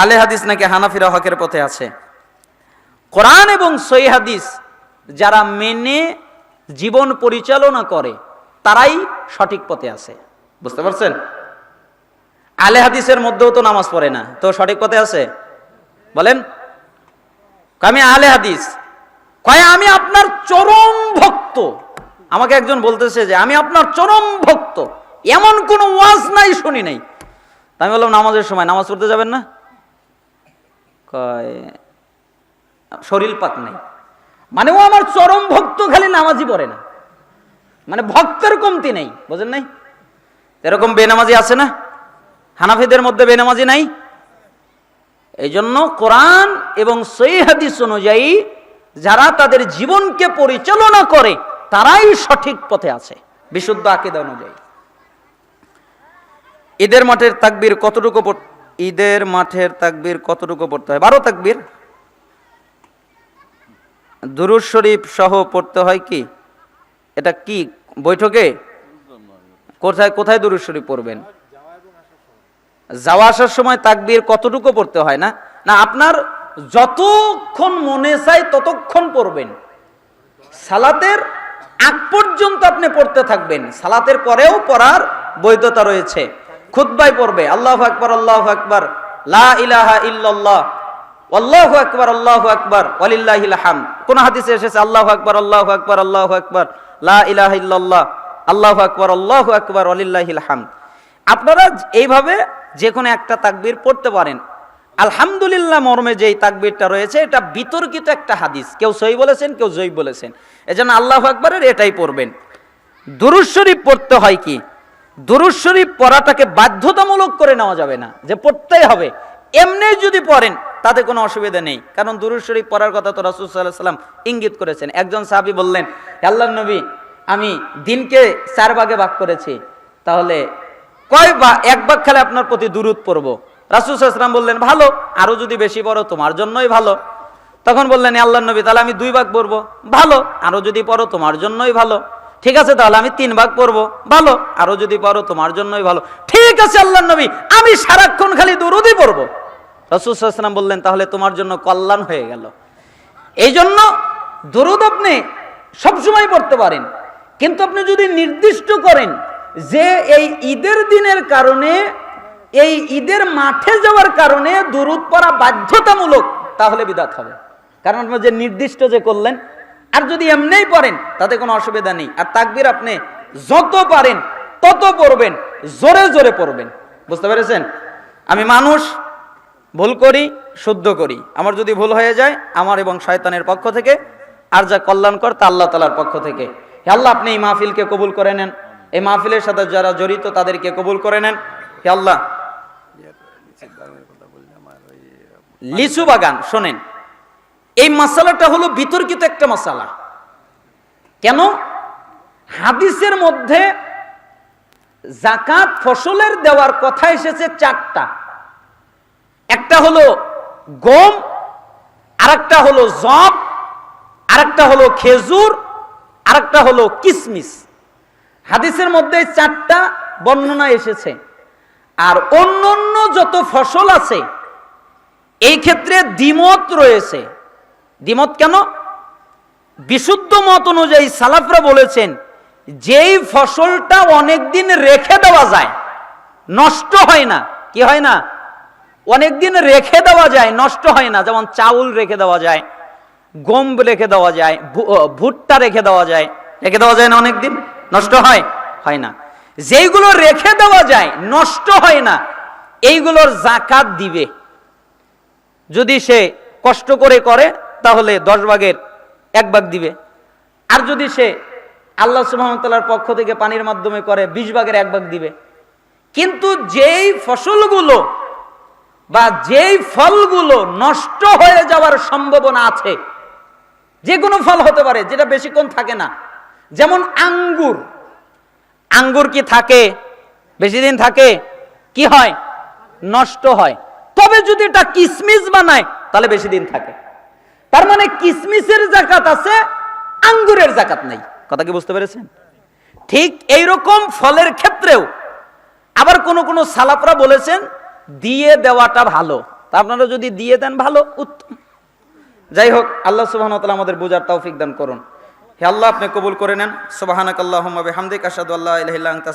আলে হাদিস নাকি হানাফিরা হকের পথে আছে? কোরআন এবং সই হাদিস যারা মেনে জীবন পরিচালনা করে, তারাই সঠিক পথে আছে। বুঝতে পারছেন? আলে হাদিসের মধ্যেও তো নামাজ পড়ে না, তো সঠিক পথে আছে? বলেন। আমি আলে হাদিস। কয়, আমি আপনার চরম ভক্ত। আমাকে একজন বলতেছে যে, আমি আপনার চরম ভক্ত। এমন কোন ওয়াজ নাই, শুনি নাই। আমি বললাম, নামাজের সময় নামাজ পড়তে যাবেন না? কয়, শরীর পাক নাই। মানে ও আমার চরম ভক্ত, খালি নামাজই পড়ে না। মানে ভক্তের কমতি নেই, বুঝেন নাই? এরকম বেনামাজি আছে না? হানাফিদের মধ্যে বেনামাজি নাই? এই জন্য কোরআন এবং হাদিস অনুযায়ী যারা তাদের জীবনকে পরিচালনা করে, তারাই সঠিক পথে আছে, বিশুদ্ধ আকিদা অনুযায়ী। ঈদের মাঠের তাকবির কতটুকু ঈদের মাঠের তাকবীর কতটুকু পড়তে হয়? বারো তাকবীর। দুরুদ শরীফ সহ পড়তে হয় কি? এটা কি বৈঠকে? কোথায় কোথায় দুরুদ শরীফ পড়বেন? যাওয়া আসার সময় তাকবীর কতটুকু পড়তে হয় না? না, আপনার যতক্ষণ মনে চাই ততক্ষণ পড়বেন। সালাতের আগ পর্যন্ত আপনি পড়তে থাকবেন। সালাতের পরেও পড়ার বৈধতা রয়েছে। খুদ্বাই পড়বে, আল্লাহ আকবর আল্লাহ আকবর, লা ইলাহা ইল্লাল্লাহ, আল্লাহ আকবার আল্লাহ আকবার, ওয়ালিল্লাহিল হামদ। কোন হাদিসে এসেছে আল্লাহ আকবার আল্লাহ আকবার আল্লাহ আকবার, লা ইলাহা ইল্লাল্লাহ, আল্লাহ আকবার আল্লাহ আকবার, ওয়ালিল্লাহিল হামদ। আপনারা এইভাবে যে কোনো একটা তাকবীর পড়তে পারেন। আলহামদুলিল্লাহ মর্মে যেই তাকবীরটা রয়েছে, এটা বিতর্কিত একটা হাদিস। কেউ সই বলেছেন, কেউ জয়ী বলেছেন। এজন্য আল্লাহ আকবরের এটাই পড়বেন। দুরুদ শরীফ পড়তে হয় কি? দুরুদ শরীফ পড়াটাকে বাধ্যতামূলক করে নেওয়া যাবে না, যে পড়তেই হবে। এমনি যদি পড়েন, তাতে কোনো অসুবিধা নেই। কারণ দুরুদ শরীফ পড়ার কথা তো রাসূল আলাইহি সাল্লাম ইঙ্গিত করেছেন। একজন সাহাবী বললেন আল্লাহ নবী, আমি দিনকে চার ভাগে ভাগ করেছি। তাহলে কয় বা, এক ভাগ খেলে আপনার প্রতি দুরুদ পড়ব? রাসূল সাল্লাম বললেন, ভালো, আরও যদি বেশি পড়ো, তোমার জন্যই ভালো। তখন বললেন আল্লাহ নবী, তাহলে আমি দুই ভাগ পড়ব। ভালো, আরও যদি পড়ো, তোমার জন্যই ভালো। ঠিক আছে, তাহলে আমি তিন ভাগ পড়ব। ভালো। আরও যদি পারো তোমার জন্যই ভালো। ঠিক আছে আল্লাহ নবী, আমি সারাক্ষণ খালি দুরুদই পড়ব। রসুলাম বললেন, তাহলে তোমার জন্য কল্যাণ হয়ে গেল। এই জন্য দরুদ আপনি সবসময় পড়তে পারেন। কিন্তু আপনি যদি নির্দিষ্ট করেন যে এই ঈদের দিনের কারণে, এই ঈদের মাঠে যাওয়ার কারণে দরুদ পড়া বাধ্যতামূলক, তাহলে বিদাত হবে। কারণ আপনি যে নির্দিষ্ট যে করলেন আর যদি এমনিই পড়েন তাতে কোনো অসুবিধা নেই। আর তাকবির আপনি যত পারেন, তত পড়বেন, জোরে জোরে পড়বেন। বুঝতে পেরেছেন? আমি মানুষ, ভুল করি, শুদ্ধ করি। আমার যদি ভুল হয়ে যায়, আমার এবং শয়তানের পক্ষ থেকে, আর যা কল্যাণকর, তা আল্লাহ তালার পক্ষ থেকে। হে আল্লাহ, আপনি এই মাহফিলকে কবুল করে নেন। এই মাহফিলের সাথে যারা জড়িত, তাদেরকে কবুল করে নেন। হে আল্লাহ। লিচু বাগান, শোনেন। এই মশালাটা হলো বিতর্কিত একটা মশালা কেন? হাদিসের মধ্যে জাকাত ফসলের দেওয়ার কথা এসেছে চারটা। একটা হলো গম, আরেকটা হলো জব আরেকটা হলো খেজুর, আরেকটা হলো কিসমিস। হাদিসের মধ্যে চারটা বর্ণনা এসেছে। আর অন্য অন্য যত ফসল আছে, এই ক্ষেত্রে দ্বিমত রয়েছে। দ্বিমত কেন? বিশুদ্ধ মত অনুযায়ী সালাফরা বলেছেন, যেই ফসলটা অনেকদিন রেখে দেওয়া যায়, নষ্ট হয় না। কি হয় না? অনেকদিন রেখে দেওয়া যায়, নষ্ট হয় না। যেমন চাউল রেখে দেওয়া যায়, গম রেখে দেওয়া যায় ভুট্টা রেখে দেওয়া যায়। রেখে দেওয়া যায় না অনেকদিন? নষ্ট হয়? হয় না। যেইগুলো রেখে দেওয়া যায়, নষ্ট হয় না। এইগুলোর জাকাত দিবে। যদি সে কষ্ট করে করে তাহলে দশ ভাগের এক ভাগ দিবে। আর যদি সে আল্লাহ সুহামতাল্লার পক্ষ থেকে পানির মাধ্যমে করে, বিশ ভাগের এক ভাগ দিবে। কিন্তু যেই ফসলগুলো বা যেই ফলগুলো নষ্ট হয়ে যাওয়ার সম্ভাবনা আছে যে কোনো ফল হতে পারে, যেটা বেশিক্ষণ থাকে না। যেমন আঙ্গুর। আঙ্গুর কি থাকে? বেশি দিন থাকে? কি হয়? নষ্ট হয়। তবে যদি এটা কিসমিস বানায়, তাহলে বেশি দিন থাকে। তার মানে কিসমিসের জাকাত আছে, আঙ্গুরের জাকাত নাই। কথা কি বুঝতে পেরেছেন? ঠিক এইরকম ফলের ক্ষেত্রেও আবার কোন কোন সালাফরা বলেছেন, দিয়ে দেওয়াটা ভালো। তা আপনারা যদি দিয়ে দেন, ভালো, উত্তম। যাই হোক, আল্লাহ সুবাহ আমাদের বোঝার তৌফিক দান করুন। হে আল্লাহ, আপনি কবুল করে নেন। সুবাহানাক আল্লাহুম্মা বিহামদিক, আশহাদু আল্লা ইলাহা ইল্লা আনতা